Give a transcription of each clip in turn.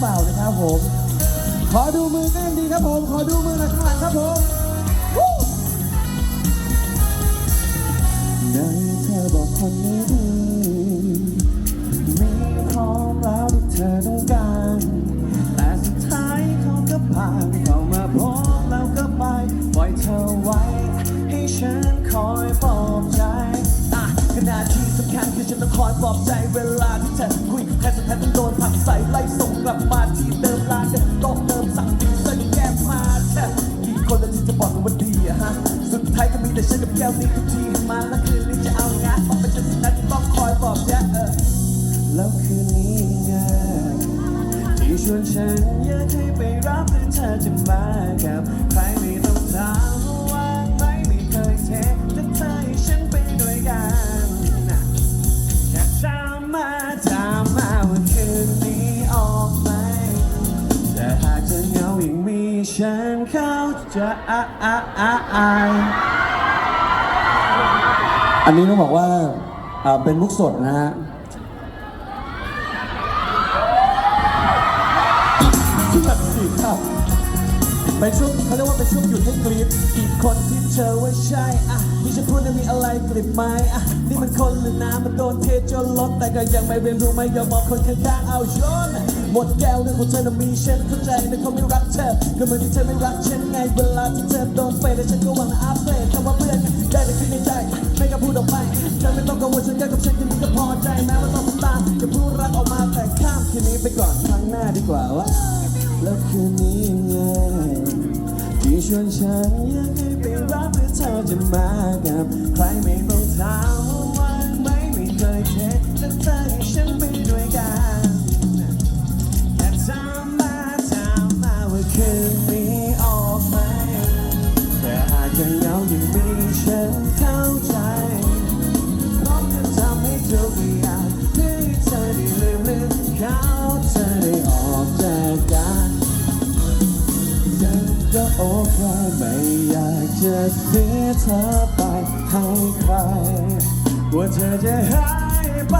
เปล่านะครับผม ขอดูมือกันดีครับผม ขอดูมือหน่อยข้างหลังครับผมในเธอบอกคนนี้ดีมีพร้อมแล้วที่เธอต้อง สำคัญคือฉันต้องคอยปลอบใจเวลาที่เธอคุยกับใครสักท่านต้องโดนผักใส่ไล่ส่งกลับมาที่เดิมลานเดิมโต๊ะเดิมสั่งดีเส้นแก้มมาเธอกี่คนแล้วที่จะบอกว่าดีอะฮะสุดท้ายก็มีแต่ฉันกับแก้วนี้ทุกทีมาแล้วคืนนี้จะเอางานออกไปจนสุดท้ายที่ต้องคอยปลอบใจเออแล้วคืนนี้ไงที่ชวนฉันอยากให้ไปรับหรือเธอจะมากับใครไม่ต้องถาม ฉันเข้าใจะอาอ,อ,อ,อันนี้ต้องบอกว่าอ่าเป็นมุกสดนะฮะสักสิครับ เป็นช่วงเขาเรียกว่าเป็นช่วงหยุดให้กรีดอีกคนที่เธอว่าใช่อะที่ฉันพูดนั้นมีอะไรกลิบไหมอะนี่มันคนหรือน้ำมันโดนเทจนล้นแต่ก็ยังไม่เรียนรู้ไม่ยอมมองคนข้างๆเอาโยนหมดแก้วเรื่องของเธอน่ะมีฉันเข้าใจแต่เขาไม่รักเธอก็เหมือนที่เธอไม่รักฉันไงเวลาที่เธอโดนเฟดแต่ฉันก็หวังอัพเดตคำว่าเพื่อนได้แต่คิดในใจไม่กล้าพูดออกไปเธอไม่ต้องกังวลฉันแค่กับฉันแค่นี้ก็พอใจแม้ว่าต้องตาจะพูดรักออกมาแต่ข้ามคืนนี้ไปก่อนครั้งหน้าดีกว่าว่าแล้วคืนนี้ไงที่ช วนฉันอยากให้ไปรับหรือเธอจะมากับใครไม่ต้องถามว่าไมไม่เคยเช็คแต่เธอให้ฉันไปด้วยกันแต่ถามมาถามมาว่าคืนนี้ออกไหมแต่หากจะเหงายังมีฉัน ก็โอเคไม่อยากจะเสียเธอไปให้ใครกลัวเธอจะหายไป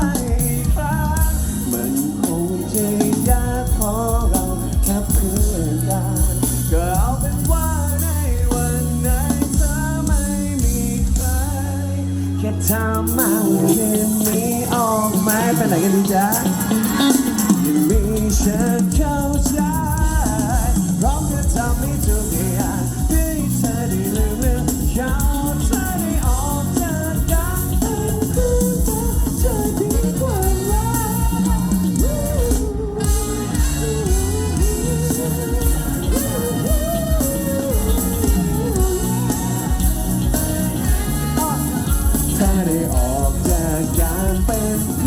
อีกครั้งมันคงจะยากพอเราแค่เพื่อนกันก็เอาเป็นว่าในวันไหนเธอไม่มีใครแค่ทำมาคืนนี้ออกไหมไปไหนกันดีจ๊ะ เป็นแฟ